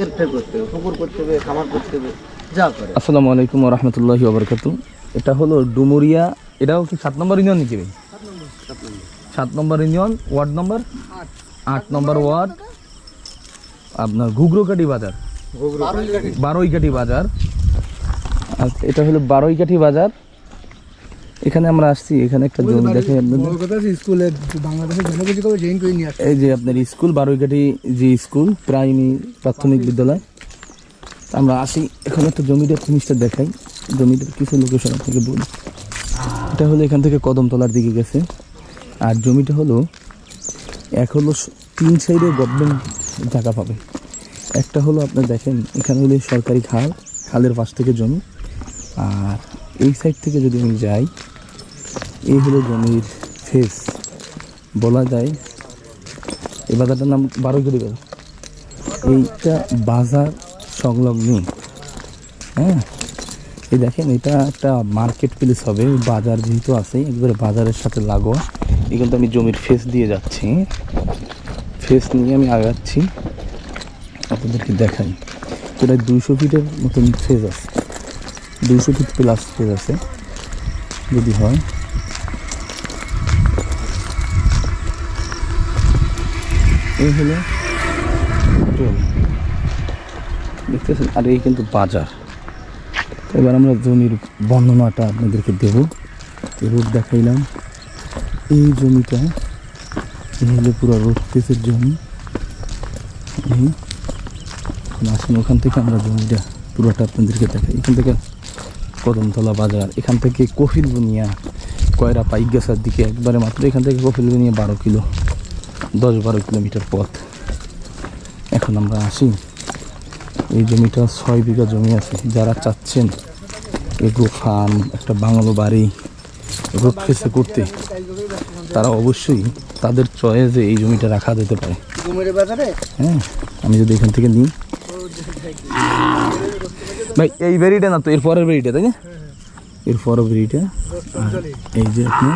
করতে হবে পুকুর করতে হবে খামার করতে হবে যা করে। আসসালামু আলাইকুম রহমতুল্লাহি ওবরকাতু এটা হলো ডুমুরিয়া এটাও কি সাত নম্বর ইউনিয়ন নাকি ভাই সাত নম্বর ইউনিয়ন ওয়ার্ড নম্বর? আট নম্বর ওয়ার্ড। আপনার ঘুগরোকাটি বাজার। বারোইকাঠি বাজার। এটা হলো বারোইকাঠি বাজার। এখানে আমরা আসছি এখানে একটা জমি দেখে আপনাদের। স্কুলে বাংলাদেশের জনগোষ্ঠী কবে জয়েন করে নিয়ে এই যে আপনার স্কুল বারোইকাঠি যে স্কুল প্রাইমারি প্রাথমিক বিদ্যালয় আমরা আসি। এখানে একটা জমিটার জিনিসটা দেখাই। জমিটার কিছু লোকেশন আপনাকে বলি। এটা হলো এখান থেকে কদমতলার দিকে গেছে। আর জমিটা হলো এক হলো তিন সাইডে গভর্নমেন্ট জায়গা পাবে। একটা হলো আপনি দেখেন এখানে হলো সরকারি খাল খালের পাশ থেকে জমি। আর এই সাইড থেকে যদি আমি যাই এই হলো জমির ফেস। বলা যায়, এই বাজারটার নাম বারোইকারি বাজার। এইটা বাজার সংলগ্ন। হ্যাঁ? এই দেখেন, এটা একটা মার্কেট প্লেস হবে। বাজার যেহেতু আছে, একবারে বাজারের সাথে লাগোয়া। এখানে আমি জমির ফেস দিয়ে যাচ্ছি। ফেস নিয়ে আমি আগাচ্ছি। আপনাদেরকে দেখাই। প্রায় দুইশো ফিটের মতন ফেজ আছে। দুইশো ফিট প্লাস ফেজ আছে। যদি হয়। এই হলো দেখতেছেন, আর এই কিন্তু বাজার। এবার আমরা জমির বর্ণনাটা আপনাদেরকে দেব। রোড দেখাইলাম। এই জমিটা, এই হলো পুরো রোড পেসের জমি। আসুন, ওখান থেকে আমরা জমিটা পুরোটা আপনাদেরকে দেখাই। এখান থেকে কদমতলা বাজার, এখান থেকে কফিল বুনিয়া, কয়রা পাইগাছার দিকে, একবারে মাত্র এখান থেকে কফিল বুনিয়া বারো কিলো। দশ বারো কিলোমিটার পথ। এখন আমরা আসি। এই জমিটা ছয় বিঘা জমি আছে। যারা চাচ্ছেন এগ্রো ফার্ম একটা বাংলো বাড়ি রোড ফেসে করতে তারা অবশ্যই তাদের চয়েসে এই জমিটা রাখা যেতে পারে। হ্যাঁ আমি যদি এখান থেকে নিই। ভাই এই বেরিটা না তো এর পরের বেরিটা তাই না? এর পরের বেরিটা এই যে আপনার